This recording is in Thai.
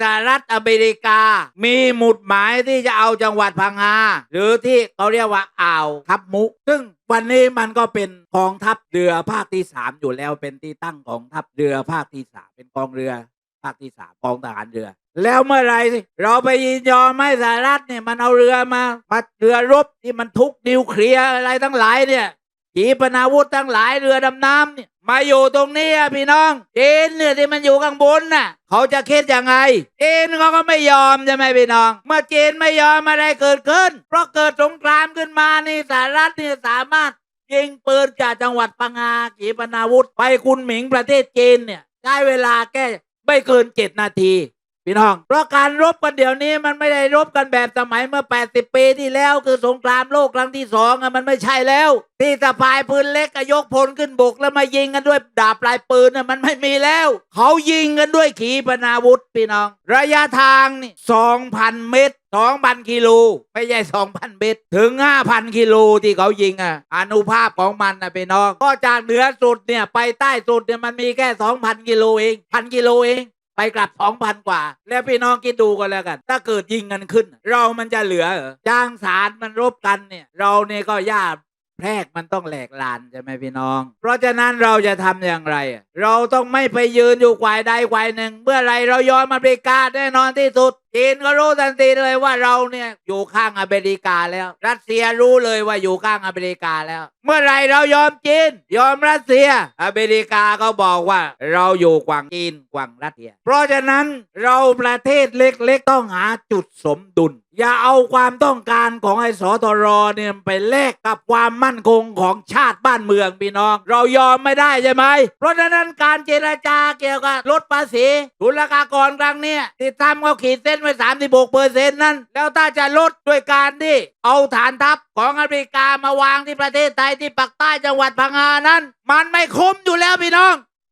สหรัฐอเมริกา มีหมุดหมายที่จะเอาจังหวัดพังงาหรือที่เขาเรียกว่าอ่าวทับมุซึ่งวันนี้มันก็เป็นกองทัพเรือภาคที่สามอยู่แล้วเป็นที่ตั้งของทัพเรือภาคที่สามเป็นกองเรือภาคที่สามกองทหารเรือ แล้วเมื่อไรเราไปยินยอมให้สหรัฐเนี่ยมันเอาเรือมามาเรือรบที่มันทุกนิวเคลียร์อะไรทั้งหลายเนี่ย ขีปนาวุธทั้งหลายเรือดำน้ำเนี่ยมาอยู่ตรงนี้อะพี่น้องจีนเนี่ยที่มันอยู่ข้างบนน่ะ เขาจะคิดยังไงจีนเขาก็ไม่ยอมใช่ไหมพี่น้อง เมื่อจีนไม่ยอมอะไรเกิดขึ้น เพราะเกิดสงครามขึ้นมานี่สหรัฐเนี่ยสามารถยิงปืนจากจังหวัดปังงาขีปนาวุธไปคุณหมิงประเทศจีนเนี่ยใช้เวลาแค่ไม่เกินเจ็ดนาที พี่น้อง เพราะการรบกันเดี๋ยวนี้มันไม่ได้รบกันแบบสมัยเมื่อ 80 ปีที่แล้ว คือสงครามโลกครั้งที่สองอะมันไม่ใช่แล้ว ที่สะพายปืนเล็กก็ยกพลขึ้นบกแล้วมายิงกันด้วยดาบปลายปืนน่ะมันไม่มีแล้ว เขายิงกันด้วยขีปนาวุธพี่น้อง ระยะทางนี่2,000 เมตร2,000กิโลไม่ใช่2,000เมตรถึง5,000กิโลที่เขายิงอะอนุภาพของมันนะพี่น้อง ก็จากเหนือสุดเนี่ยไปใต้สุดเนี่ยมันมีแค่2,000กิโลเองพันกิโลเอง ไปกลับสองพันกว่า แล้วพี่น้องคิดดูกันแล้วกัน ถ้าเกิดยิงกันขึ้น เรามันจะเหลือเหรอจ้างสารมันรบกันเนี่ย เราเนี่ยก็ยากแพรกมันต้องแหลกลานใช่ไหมพี่น้อง เพราะฉะนั้นเราจะทำอย่างไร เราต้องไม่ไปยืนอยู่ควายใดควายหนึ่ง เมื่อไรเรายอมอเมริกาแน่นอนที่สุด จีนก็รู้ทันทีเลยว่าเราเนี่ยอยู่ข้างอเมริกาแล้ว รัสเซียรู้เลยว่าอยู่ข้างอเมริกาแล้ว เมื่อไรเรายอมจีน ยอมรัสเซีย อเมริกาก็บอกว่าเราอยู่กว่างจีนกว่างรัสเซีย เพราะฉะนั้นเราประเทศเล็กๆ ต้องหาจุดสมดุล อย่าเอาความต้องการของไอ้สตรเนี่ยไปแลกกับความมั่นคงของชาติบ้านเมืองพี่น้อง เรายอมไม่ได้ใช่ไหมเพราะฉะนั้นการเจรจาเกี่ยวกับลดภาษีทุนราคากรครั้งเนี้ยที่ทำเขาขีดเส้นไว้36เปอร์เซ็นต์นั้น แล้วถ้าจะลดด้วยการที่เอาฐานทัพของอเมริกามาวางที่ประเทศไทยที่ปักใต้จังหวัดพังงานั้น มันไม่คุ้มอยู่แล้วพี่น้อง